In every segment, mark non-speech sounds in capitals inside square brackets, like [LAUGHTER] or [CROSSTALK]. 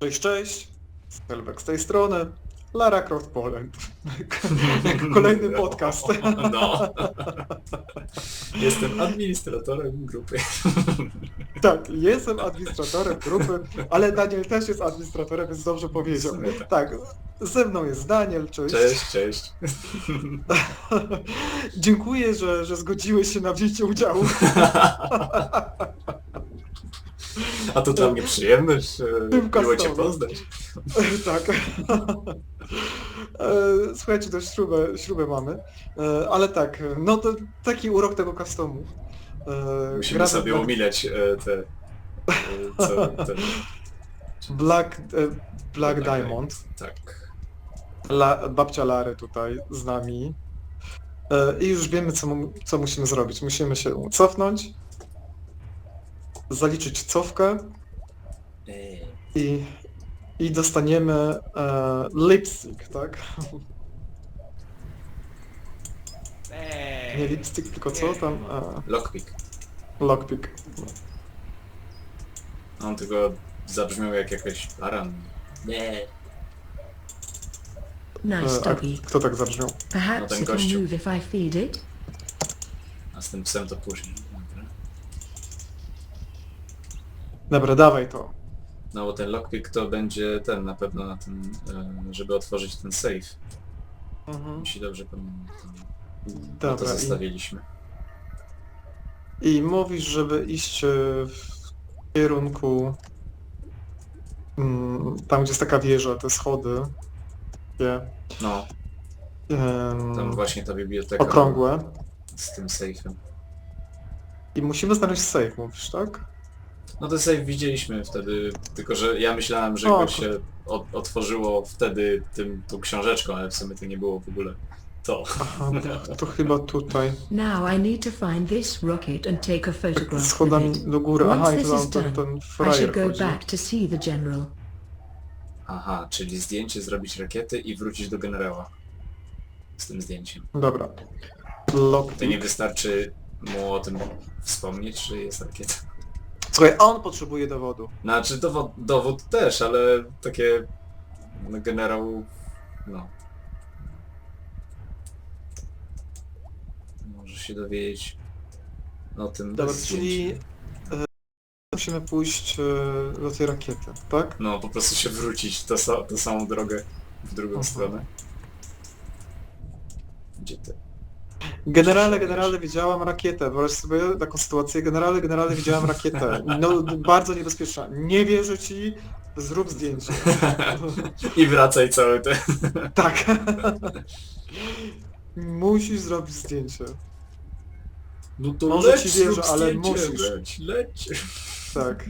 Cześć, cześć. Stelbek z tej strony. Lara Croft Poland. [LAUGHS] Kolejny podcast. No. Jestem administratorem grupy. [LAUGHS] Tak, jestem administratorem grupy, ale Daniel też jest administratorem, więc dobrze powiedział. Tak. Tak, ze mną jest Daniel, cześć. Cześć, cześć. [LAUGHS] Dziękuję, że, że zgodziłeś się na wzięcie udziału. A to dla mnie przyjemność. e, Tym Miło Cię poznać. [LAUGHS] tak. [LAUGHS] E, Słuchajcie, też śrubę, śrubę mamy. E, Ale tak, no to taki urok tego customu. E, Musimy gra- sobie e, te... e, Co, te Black, e, Black Diamond. tak. La, babcia Lary tutaj z nami. E, I już wiemy, co, co musimy zrobić. Musimy się cofnąć, zaliczyć cofkę i, i dostaniemy e, lipstick, tak? Nie lipstick, tylko co tam? E, Lockpick. lockpick. On tylko zabrzmiał jak jakaś baran. Nie. Nice E, a doggy. kto tak zabrzmiał? Perhaps No ten it will gościu. move if I feed it. A z tym psem to później. Dobra. Dawaj to. No bo ten lockpick to będzie ten na pewno na ten, e, żeby otworzyć ten safe. Mhm. Jeśli dobrze pamiętam. No to Dobra, i, zostawiliśmy. i mówisz, żeby iść e, w kierunku mm, tam, gdzie jest taka wieża, te schody. Takie, No, em, tam właśnie ta biblioteka okrągłe. z tym safe'em. I musimy znaleźć safe, mówisz, tak? No ten safe widzieliśmy wtedy, tylko że ja myślałem, że O, go się o, otworzyło wtedy tym, tą książeczką, ale w sumie to nie było w ogóle to. Aha, to, to chyba tutaj. Now I need to find this rocket and take a photograph Schodami it. do góry. Aha, Once i this tu is tam ten, done, ten I frajer should go chodzi. back to see the general. Aha, czyli zdjęcie, zrobić rakiety i wrócić do generała. Z tym zdjęciem. Dobra. To nie Lockpick. wystarczy mu o tym wspomnieć, że jest rakieta. Słuchaj, on potrzebuje dowodu. Znaczy dowód, dowód też, ale takie no, generał, no. Może się dowiedzieć o tym Dobra, bez czyli zdjęcia. e, musimy pójść e, do tej rakiety, tak? No, po prostu się wrócić tą, sa- tą samą drogę w drugą Mhm. stronę. Gdzie ty? Generale, generale, widziałam rakietę. Wyobraź sobie taką sytuację. Generale, generale, widziałam rakietę. No, bardzo niebezpieczna. Nie wierzę ci, zrób zdjęcie. I wracaj cały ten. tak. Musisz zrobić zdjęcie. No to Może leć, ci wierzę, zrób ale zdjęcie, musisz. Leć, leć. Tak.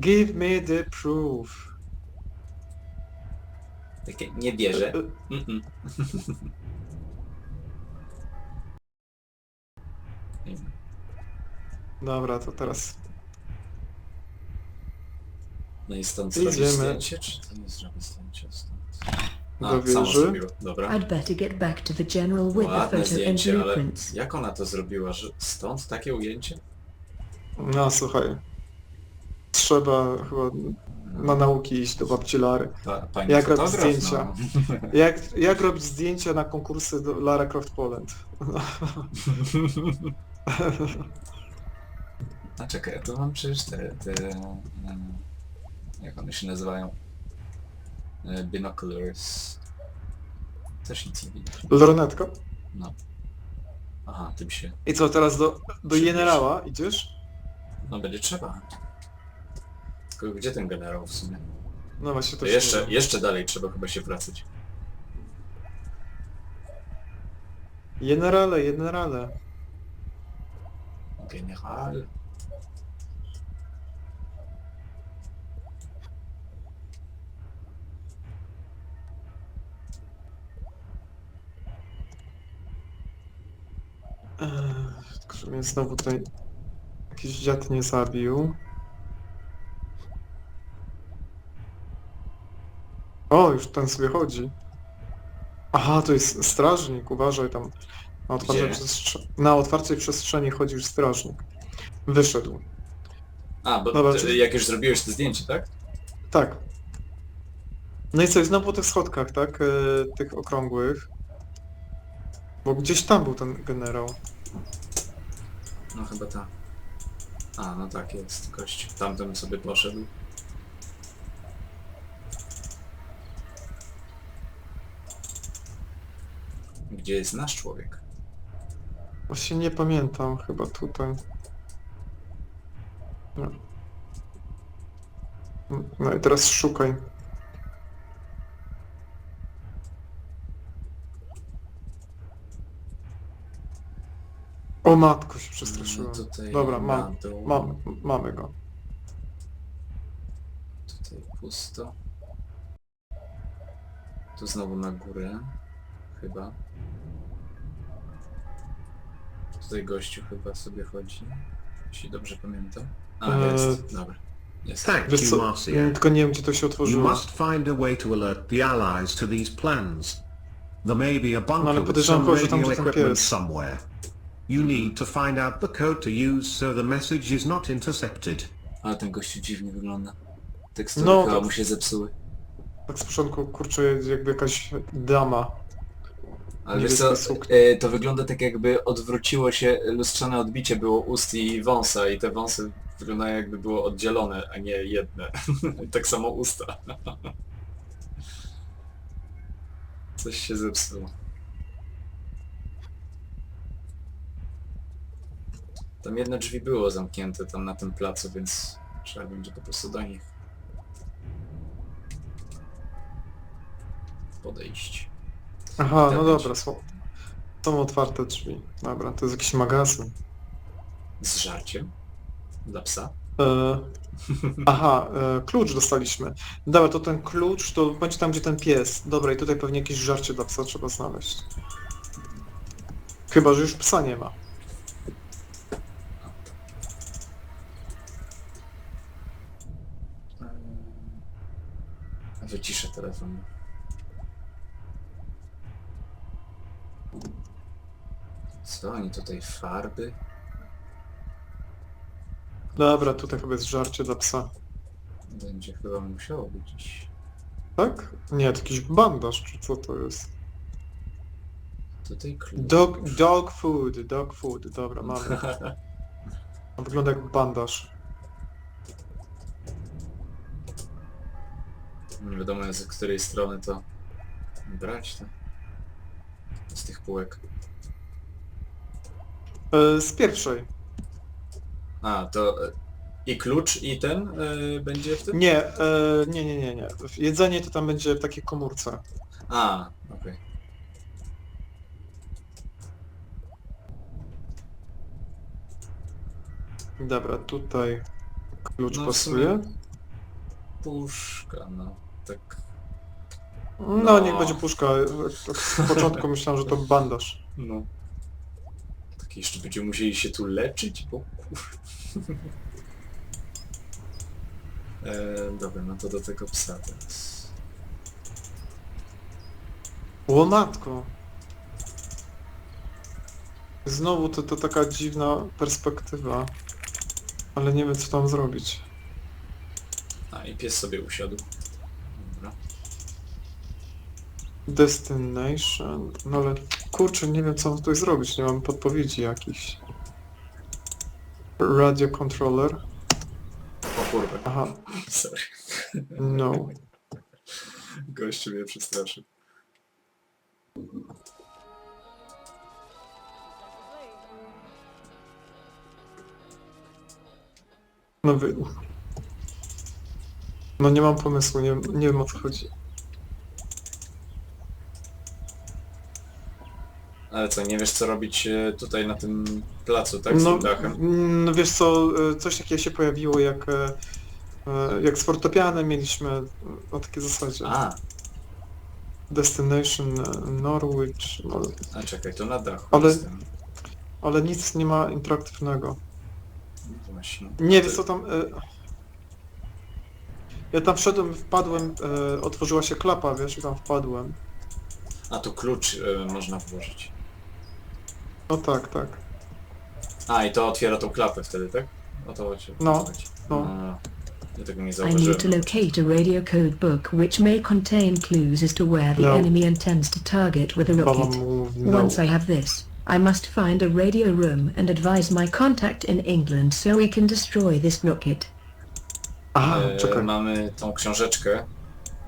Give me the proof. Takie nie bierze. E, Mm-mm. Dobra, to teraz No i stąd Idziemy. zrobić zdjęcie, czy to nie zrobić zdjęcia stąd? Do samo wieży. zrobiło, dobra. I'd better get back to the general with the Ładne photo and zdjęcie, ale blueprints. jak ona to zrobiła, że stąd takie ujęcie? No słuchaj. Trzeba chyba na nauki iść do babci Lary. Pani Jak robić fotograf, zdjęcia? No. Jak, jak robić zdjęcia na konkursy do Lara Croft Poland? [LAUGHS] [LAUGHS] A czekaj, ja tu mam przecież te, te em, jak one się nazywają? E, Binoculars. Też nic nie widać. Lornetko? No. Aha, tym się... I co, teraz do, do generała idziesz? No będzie trzeba. Tylko gdzie ten generał w sumie? No właśnie to To się jeszcze, jeszcze dalej trzeba chyba się wracać. Generale, generale. General. Tylko, że mnie znowu tutaj jakiś dziad nie zabił. O, już ten sobie chodzi. Aha, to jest strażnik, uważaj tam. Na otwartej, Gdzie? przestrze- na otwartej przestrzeni chodzi już strażnik. Wyszedł. A, bo Dobra, ty, czyli- jak już zrobiłeś to zdjęcie, tak? Tak. No i co, i znowu po tych schodkach, tak? E, tych okrągłych. Bo gdzieś tam był ten generał. No chyba ta. A, no tak jest, gość. Tamten sobie poszedł. Gdzie jest nasz człowiek? Właśnie nie pamiętam, chyba tutaj. No. No i teraz szukaj. O matko się przestraszyłem. No tutaj Dobra, na mam, dół. mam, mamy go. Tutaj pusto. Tu znowu na górę. Chyba. Tutaj gościu chyba sobie chodzi. Jeśli dobrze pamiętam. A, Eee, jest. Dobra. Jest. Thank Wiesz you, co, Marcia. tylko nie wiem gdzie to się You otworzyło. must find a way to alert the Allies to these plans. There may be a bunker ale with podejrzewam, some że tam radio equipment pies. somewhere. You need to find out the code to use so the message is not intercepted. Ale ten gościu dziwnie wygląda. Tekstury No, chyba tak. mu się zepsuły. Tak z początku kurczę jakby jakaś dama. Ale wiesz co, e, to wygląda tak jakby odwróciło się, lustrzane odbicie było ust i wąsa i te wąsy wyglądają jakby było oddzielone, a nie jedne. [LAUGHS] Tak samo usta. [LAUGHS] Coś się zepsuło. Tam jedne drzwi było zamknięte tam na tym placu, więc trzeba będzie po prostu do nich podejść. Aha, no dobra, są, są otwarte drzwi. Dobra, to jest jakiś magazyn. Z żarciem? Dla psa? E, aha, e, klucz dostaliśmy. Dobra, to ten klucz to będzie tam, gdzie ten pies. Dobra, i tutaj pewnie jakieś żarcie dla psa trzeba znaleźć. Chyba, że już psa nie ma. Wyciszę telefon. Co oni tutaj farby? Dobra, tutaj chyba jest żarcie dla psa. Będzie chyba musiało być gdzieś. Tak? Nie, to jakiś bandaż, czy co to jest? Tutaj klucz. Dog, dog food, dog food, dobra, mamy. [LAUGHS] On wygląda jak bandaż. Nie wiadomo z której strony to brać to. Z tych półek. E, z pierwszej. A, to e, i klucz i ten e, będzie w tym? Nie, e, nie, nie, nie, nie. Jedzenie to tam będzie w takiej komórce. A, okej. Dobra, tutaj klucz No, w pasuje. Puszka, no. Tak. No, No. niech będzie puszka. Z początku [LAUGHS] myślałem, że to bandaż. No. Tak jeszcze będziemy musieli się tu leczyć, bo... [LAUGHS] e, dobra, no to do tego psa teraz. O matko! Znowu to, to taka dziwna perspektywa. Ale nie wiem co tam zrobić. A i pies sobie usiadł. Dobra. Destination. No ale kurczę, nie wiem co mam tutaj zrobić, nie mam podpowiedzi jakichś. Radio controller. O kurwa, Aha, sorry. no. Gościu mnie przestraszył. No wy... No nie mam pomysłu, nie, nie wiem o co chodzi. Ale co, nie wiesz co robić e, tutaj na tym placu, tak? Z No, tym dachem? no wiesz co, e, coś takiego się pojawiło jak, e, e, jak z fortepianem mieliśmy e, o takiej zasadzie. A, Destination e, Norwich, no, a czekaj, to na dachu Ale- jestem. ale nic nie ma interaktywnego. Właśnie. Nie, wiesz co tam... E, ja tam wszedłem, wpadłem, e, otworzyła się klapa, wiesz, i tam wpadłem. A tu klucz e, można włożyć. No tak, tak. A i to otwiera tą klapę wtedy, tak? O to chodzi. No, chodzi. no. A, Ja tego nie I zauważyłem. need to locate a radio code book which may contain clues as to where the No. enemy intends to target with a Baba rocket. mówi no. Once I have this, I must find a radio room and advise my contact in England so we can destroy this rocket. Aha, E, czekaj. mamy tą książeczkę.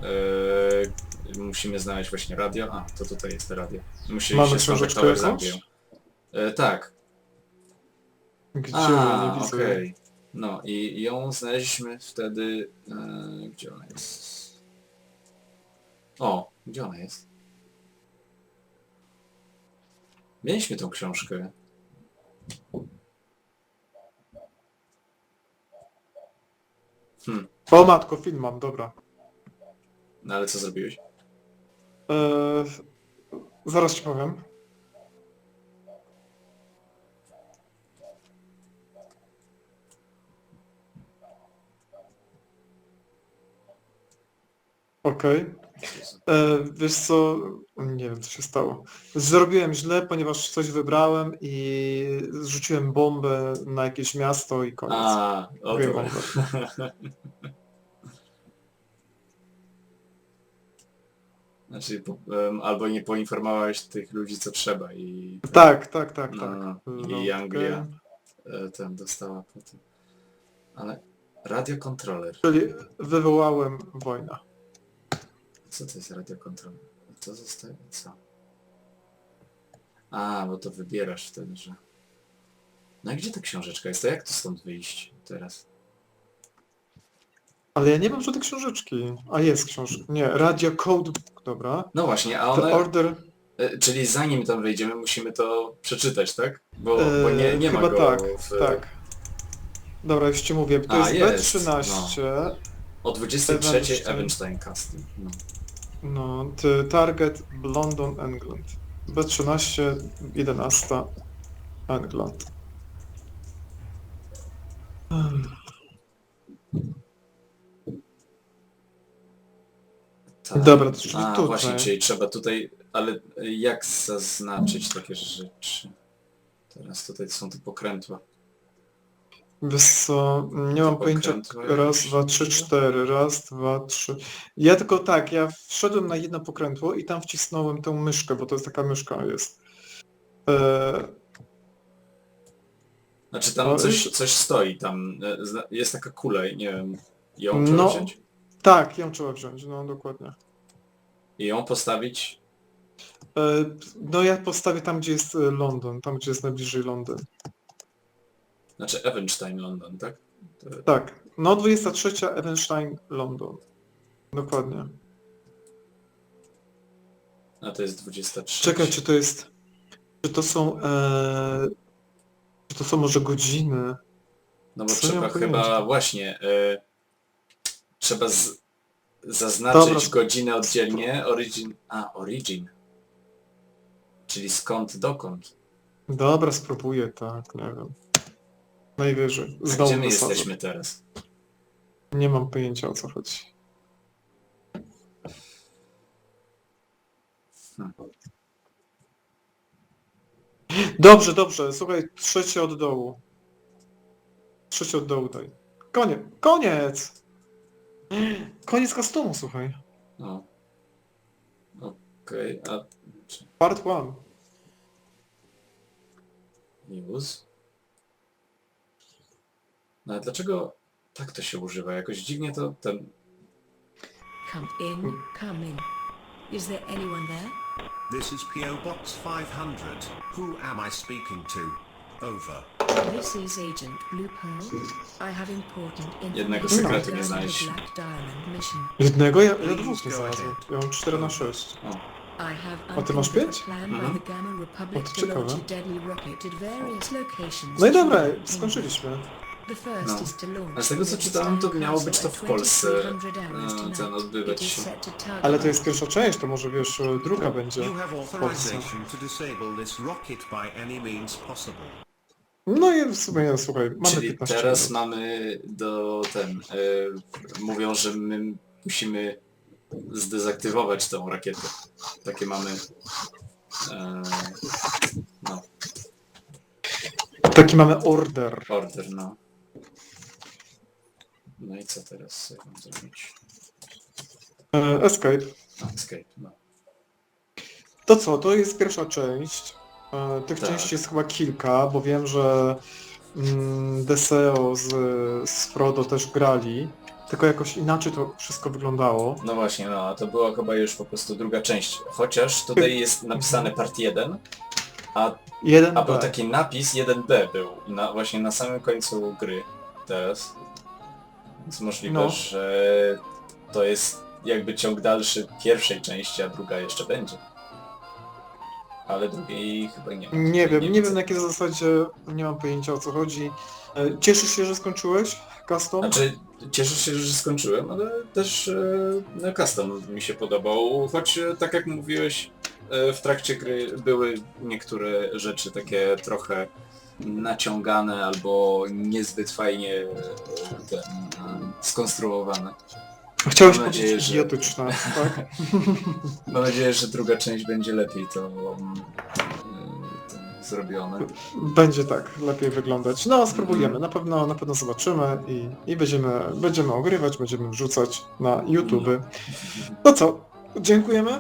E, musimy znaleźć właśnie radio. A, to tutaj jest radio. Musimy Mamy się książeczkę skontaktować z jakąś? Anglią. E, tak. Gdzie? A, nie widzę. okej. No i i ją znaleźliśmy wtedy... E, gdzie ona jest? O, gdzie ona jest? Mieliśmy tą książkę. Hmm, O matko, film mam, dobra. no ale co zrobiłeś? Eee, zaraz ci powiem. Okej. E, Wiesz co, nie wiem co się stało. Zrobiłem źle, ponieważ coś wybrałem i zrzuciłem bombę na jakieś miasto i koniec. A, o to. bardzo. [LAUGHS] Znaczy, po, em, albo nie poinformowałeś tych ludzi co trzeba i... Tak, tak, tak, tak. No, No, I Anglia e, ten dostała po tym. Ale radiokontroler. Czyli wywołałem wojnę. Co to jest radiokontroler? Co zostaje? Co? A, bo to wybierasz wtedy, że... No i gdzie ta książeczka jest? To jak to stąd wyjść teraz? Ale ja nie mam żadnej książeczki. A jest książka. Nie, Radio Codebook, dobra. No właśnie, a The one... Order... E, Czyli zanim tam wejdziemy, musimy to przeczytać, tak? Bo, bo e, nie, nie ma chyba go tak, w... tak. Dobra, już ci mówię. To A, jest jest, B13. O 23 Ewenstein. Evenstein Casting. No. No, ty, Target London, England. B13, 11, England. Hmm. Tak. Dobra, to czyli A, tutaj. właśnie, czyli trzeba tutaj, ale jak zaznaczyć takie rzeczy? Teraz tutaj są te pokrętła. Wiesz co, nie mam pojęcia. Okrętło Raz, jakieś? dwa, trzy, cztery. Raz, dwa, trzy. Ja tylko tak, ja wszedłem na jedno pokrętło i tam wcisnąłem tę myszkę, bo to jest taka myszka jest. E, Znaczy tam coś, już- coś stoi, tam e, zna- jest taka kula i nie wiem, ją trzeba No. wziąć tak, ją trzeba wziąć, no dokładnie. i ją postawić. E, no ja postawię tam, gdzie jest e, Londyn, tam, gdzie jest najbliżej Londyn. Znaczy Evenstein London, tak? To, Tak, no 23 Evenstein, London. Dokładnie. a to jest 23. Czekaj, czy to jest... Czy to są... E, czy to są może godziny? No bo Co trzeba chyba pojęcia? właśnie e, trzeba z, zaznaczyć Dobra. godzinę oddzielnie. Origin. A, origin. Czyli skąd dokąd. Dobra, spróbuję, tak, nie wiem. Najwyżej. A Znowu Gdzie my wysadzę. jesteśmy teraz? Nie mam pojęcia o co chodzi. Hmm. Dobrze, dobrze, słuchaj, trzecie od dołu. Trzecie od dołu daj. Koniec, koniec! Koniec customu, słuchaj. No. Okej, a Part one. news? No ale dlaczego tak to się używa? Jakoś dziwnie to ten... Come in, come in. Is there anyone there? This is PO Box 500. Who am I speaking to? Over. This is Agent Blue Pearl. I have important Jednego information sekretu nie regarding znaleźliśmy. the Black Diamond mission. Jednego? Ja, ja dwóch nie znalazłem. Ja mam 4 na 6. O, I have A ty masz uncovered pięć? a plan Mhm. by the Gamma Republic O, to launch ciekawe. a deadly rocket at various locations. No i dobra, skończyliśmy. No. A z tego co czytałem, to miało być to w Polsce, 2300 hours e, ten odbywać się. Ale to jest pierwsza część, to może wiesz, e, druga będzie. You have authorization to disable this rocket by any means possible. No i w sumie, ja, słuchaj, mamy Czyli 15 teraz minut. mamy do ten... E, mówią, że my musimy zdezaktywować tą rakietę. Takie mamy... E, no, Taki mamy order. order, no. No i co teraz sobie mam zrobić? E, Escape. A, escape, no. To co, to jest pierwsza część. E, Tych Tak. części jest chyba kilka, bo wiem, że mm, Deseo z, z Frodo też grali, tylko jakoś inaczej to wszystko wyglądało. No właśnie, no, a to była chyba już po prostu druga część. Chociaż tutaj jest napisane part 1, a, a był taki napis 1B był na, właśnie na samym końcu gry teraz. Więc możliwe, No. że to jest jakby ciąg dalszy pierwszej części, a druga jeszcze będzie. Ale drugiej chyba nie ma. Nie wiem, nie, wiem na jakiej zasadzie, nie mam pojęcia o co chodzi. E, Cieszysz się, że skończyłeś custom? Znaczy, cieszę się, że skończyłem, ale też e, no, custom mi się podobał, choć e, tak jak mówiłeś, e, w trakcie gry były niektóre rzeczy takie trochę naciągane albo niezbyt fajnie e, ten, skonstruowane. Chciałeś mam powiedzieć nadzieję, że- idiotyczne, tak? [LAUGHS] Mam nadzieję, że druga część będzie lepiej to, e, to zrobione. Będzie tak, lepiej wyglądać. No, spróbujemy, Mhm. na pewno, na pewno zobaczymy i, i będziemy, będziemy ogrywać, będziemy wrzucać na YouTube. No co, dziękujemy?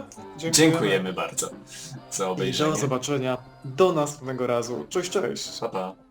Dziękujemy bardzo za I do obejrzenie. zobaczenia do następnego razu. Cześć, cześć! Pa, pa.